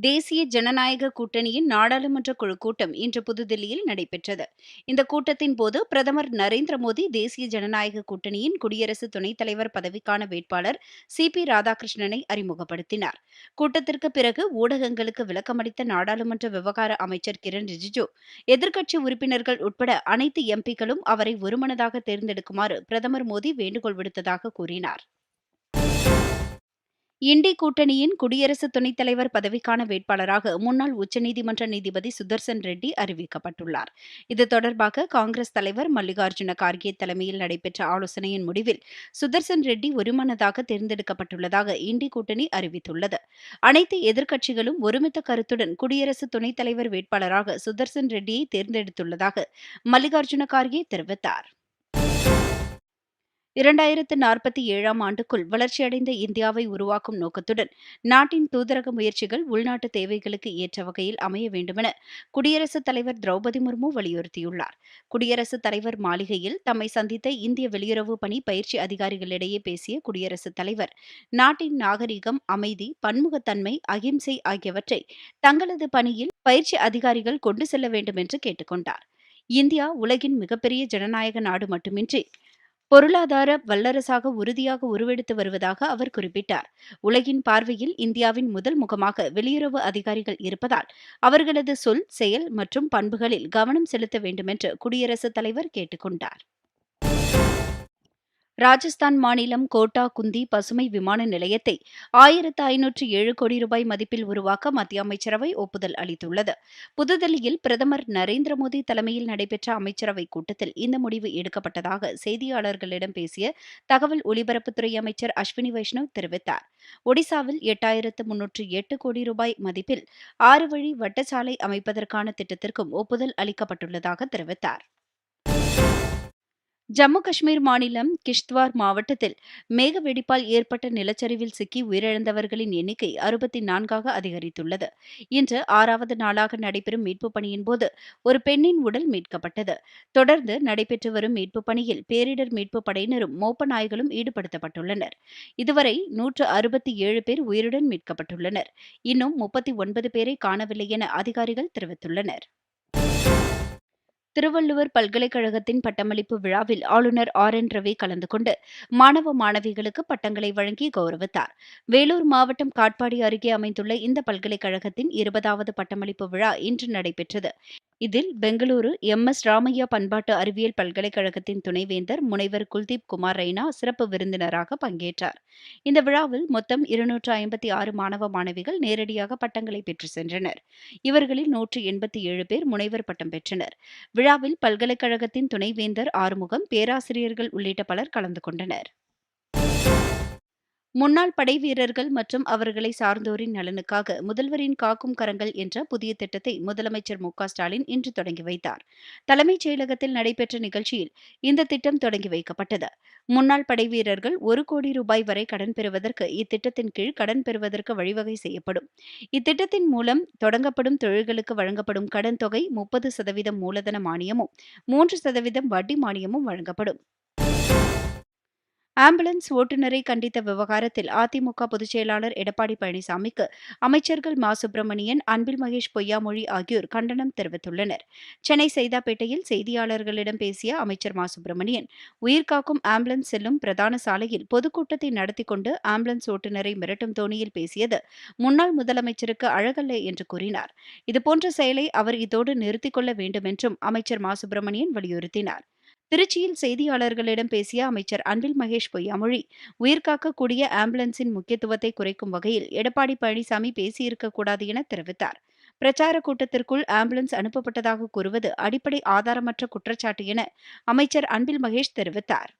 தேசிய ஜனநாயக கூட்டணியின் நாடாளுமன்ற குழு கூட்டம் இன்று புதுதில்லியில் நடைபெற்றது. இந்த கூட்டத்தின் போது பிரதமர் நரேந்திர மோடி தேசிய ஜனநாயக கூட்டணியின் குடியரசு துணைத் தலைவர் பதவிக்கான வேட்பாளர் சி. பி. ராதாகிருஷ்ணனை அறிமுகப்படுத்தினார். கூட்டத்திற்கு பிறகு ஊடகங்களுக்கு விளக்கமளித்த நாடாளுமன்ற விவகார அமைச்சர் கிரண் ரிஜிஜு எதிர்க்கட்சி உறுப்பினர்கள் உட்பட அனைத்து எம்பிக்களும் அவரை ஒருமனதாக தேர்ந்தெடுக்குமாறு பிரதமர் மோடி வேண்டுகோள் விடுத்ததாக கூறினார். இண்டி கூட்டணியின் குடியரசு துணைத் தலைவர் பதவிக்கான வேட்பாளராக முன்னாள் உச்சநீதிமன்ற நீதிபதி சுதர்சன் ரெட்டி அறிவிக்கப்பட்டுள்ளார். இது தொடர்பாக காங்கிரஸ் தலைவர் மல்லிகார்ஜுன கார்கே தலைமையில் நடைபெற்ற ஆலோசனையின் முடிவில் சுதர்சன் ரெட்டி ஒருமனதாக தேர்ந்தெடுக்கப்பட்டுள்ளதாக இண்டி கூட்டணி அறிவித்துள்ளது. அனைத்து எதிர்க்கட்சிகளும் ஒருமித்த கருத்துடன் குடியரசு துணைத் தலைவர் வேட்பாளராக சுதர்சன் ரெட்டியை தேர்ந்தெடுத்துள்ளதாக மல்லிகார்ஜுன கார்கே தெரிவித்தார். இரண்டாயிரத்து நாற்பத்தி ஏழாம் ஆண்டுக்குள் வளர்ச்சியடைந்த இந்தியாவை உருவாக்கும் நோக்கத்துடன் நாட்டின் தூதரக முயற்சிகள் உள்நாட்டு தேவைகளுக்கு ஏற்ற வகையில் அமைய வேண்டுமென குடியரசுத் தலைவர் திரௌபதி முர்மு வலியுறுத்தியுள்ளார். குடியரசுத் தலைவர் மாளிகையில் தம்மை சந்தித்த இந்திய வெளியுறவு பணி பயிற்சி அதிகாரிகளிடையே பேசிய குடியரசுத் தலைவர் நாட்டின் நாகரிகம் அமைதி பன்முகத்தன்மை அகிம்சை ஆகியவற்றை தங்களது பணியில் பயிற்சி அதிகாரிகள் கொண்டு செல்ல வேண்டும் என்று கேட்டுக்கொண்டார். இந்தியா உலகின் மிகப்பெரிய ஜனநாயக நாடு மட்டுமின்றி பொருளாதார வல்லரசாக உறுதியாக உருவெடுத்து வருவதாக அவர் குறிப்பிட்டார். உலகின் பார்வையில் இந்தியாவின் முதல் முகமாக வெளியுறவு அதிகாரிகள் இருப்பதால் அவர்களது சொல் செயல் மற்றும் பண்புகளில் கவனம் செலுத்த வேண்டுமென்று குடியரசுத் தலைவர் கேட்டுக்கொண்டார். ராஜஸ்தான் மாநிலம் கோட்டா குந்தி பசுமை விமான நிலையத்தை ஆயிரத்து ஐநூற்று ஏழு கோடி ரூபாய் மதிப்பில் உருவாக்க மத்திய அமைச்சரவை ஒப்புதல் அளித்துள்ளது. புதுதில்லியில் பிரதமர் நரேந்திர மோடி தலைமையில் நடைபெற்ற அமைச்சரவை கூட்டத்தில் இந்த முடிவு எடுக்கப்பட்டதாக செய்தியாளர்களிடம் பேசிய தகவல் ஒலிபரப்புத்துறை அமைச்சர் அஸ்வினி வைஷ்ணவ் தெரிவித்தார். ஒடிசாவில் எட்டாயிரத்து முன்னூற்று எட்டு கோடி ரூபாய் மதிப்பில் ஆறு வழி வட்டச்சாலை அமைப்பதற்கான திட்டத்திற்கும் ஒப்புதல் அளிக்கப்பட்டுள்ளதாக தெரிவித்தார். ஜம்மு காஷ்மீர் மாநிலம் கிஷ்த்வார் மாவட்டத்தில் மேக வெடிப்பால் ஏற்பட்ட நிலச்சரிவில் சிக்கி உயிரிழந்தவர்களின் எண்ணிக்கை அறுபத்தி நான்காக அதிகரித்துள்ளது. இன்று ஆறாவது நாளாக நடைபெறும் மீட்புப் பணியின் போது ஒரு பெண்ணின் உடல் மீட்கப்பட்டது. தொடர்ந்து நடைபெற்று வரும் மீட்புப் பணியில் பேரிடர் மீட்புப் படையினரும் மோப்ப நாய்களும் ஈடுபடுத்தப்பட்டுள்ளனர். இதுவரை நூற்று அறுபத்தி ஏழு பேர் உயிருடன் மீட்கப்பட்டுள்ளனர். இன்னும் முப்பத்தி ஒன்பது பேரை காணவில்லை என அதிகாரிகள் தெரிவித்துள்ளனர். திருவள்ளுவர் பல்கலைக்கழகத்தின் பட்டமளிப்பு விழாவில் ஆளுநர் ஆர் என் ரவி கலந்து கொண்டு மாணவ மாணவிகளுக்கு பட்டங்களை வழங்கி கௌரவித்தார். வேலூர் மாவட்டம் காட்பாடி அருகே அமைந்துள்ள இந்த பல்கலைக்கழகத்தின் இருபதாவது பட்டமளிப்பு விழா இன்று நடைபெற்றது. இதில் பெங்களூரு எம். எஸ். ராமையா பண்பாட்டு அறிவியல் பல்கலைக்கழகத்தின் துணைவேந்தர் முனைவர் குல்தீப் குமார் ரெய்னா சிறப்பு விருந்தினராக பங்கேற்றார். இந்த விழாவில் மொத்தம் இருநூற்று ஐம்பத்தி ஆறு மாணவ மாணவிகள் நேரடியாக பட்டங்களை பெற்று சென்றனர். இவர்களில் நூற்று எண்பத்தி ஏழு பேர் முனைவர் பட்டம் பெற்றனர். விழாவில் பல்கலைக்கழகத்தின் துணைவேந்தர் ஆறுமுகம் பேராசிரியர்கள் உள்ளிட்ட பலர் கலந்து கொண்டனர். முன்னாள் படை வீரர்கள் மற்றும் அவர்களை சார்ந்தோரின் நலனுக்காக முதல்வரின் காக்கும் கரங்கள் என்ற புதிய திட்டத்தை முதலமைச்சர் மு ஸ்டாலின் இன்று தொடங்கி வைத்தார். தலைமைச் செயலகத்தில் நடைபெற்ற நிகழ்ச்சியில் இந்த திட்டம் தொடங்கி வைக்கப்பட்டது. முன்னாள் படை வீரர்கள் ஒரு கோடி ரூபாய் வரை கடன் பெறுவதற்கு இத்திட்டத்தின் கீழ் கடன் பெறுவதற்கு வழிவகை செய்யப்படும். இத்திட்டத்தின் மூலம் தொடங்கப்படும் தொழில்களுக்கு வழங்கப்படும் கடன் தொகை முப்பது சதவீதம் மூலதன மானியமும் மூன்று சதவீதம் வட்டி மானியமும் வழங்கப்படும். ஆம்புலன்ஸ் ஓட்டுநரை கண்டித்த விவகாரத்தில் அதிமுக பொதுச்செயலாளர் எடப்பாடி பழனிசாமிக்கு அமைச்சர்கள் மா. சுப்பிரமணியன் அன்பில் மகேஷ் பொய்யாமொழி ஆகியோர் கண்டனம் தெரிவித்துள்ளனர். சென்னை சைதாப்பேட்டையில் செய்தியாளர்களிடம் பேசிய அமைச்சர் மா. சுப்பிரமணியன் உயிர்காக்கும் ஆம்புலன்ஸ் செல்லும் பிரதான சாலையில் பொதுக்கூட்டத்தை நடத்தி கொண்டு ஆம்புலன்ஸ் ஓட்டுநரை மிரட்டும் தோணியில் பேசியது முன்னாள் முதலமைச்சருக்கு அழகல்ல என்று கூறினார். இதுபோன்ற செயலை அவர் இதோடு நிறுத்திக் கொள்ள வேண்டும் என்றும் அமைச்சர் மா. சுப்பிரமணியன் வலியுறுத்தினார். திருச்சியில் செய்தியாளர்களிடம் பேசிய அமைச்சர் அன்பில் மகேஷ் பொய்யாமொழி உயிர்காக்கக்கூடிய ஆம்புலன்ஸின் முக்கியத்துவத்தை குறைக்கும் வகையில் எடப்பாடி பழனிசாமி பேசியிருக்கக்கூடாது என தெரிவித்தார். பிரச்சார கூட்டத்திற்குள் ஆம்புலன்ஸ் அனுப்பப்பட்டதாக கூறுவது அடிப்படை ஆதாரமற்ற குற்றச்சாட்டு என அமைச்சர் அன்பில் மகேஷ் தெரிவித்தார்.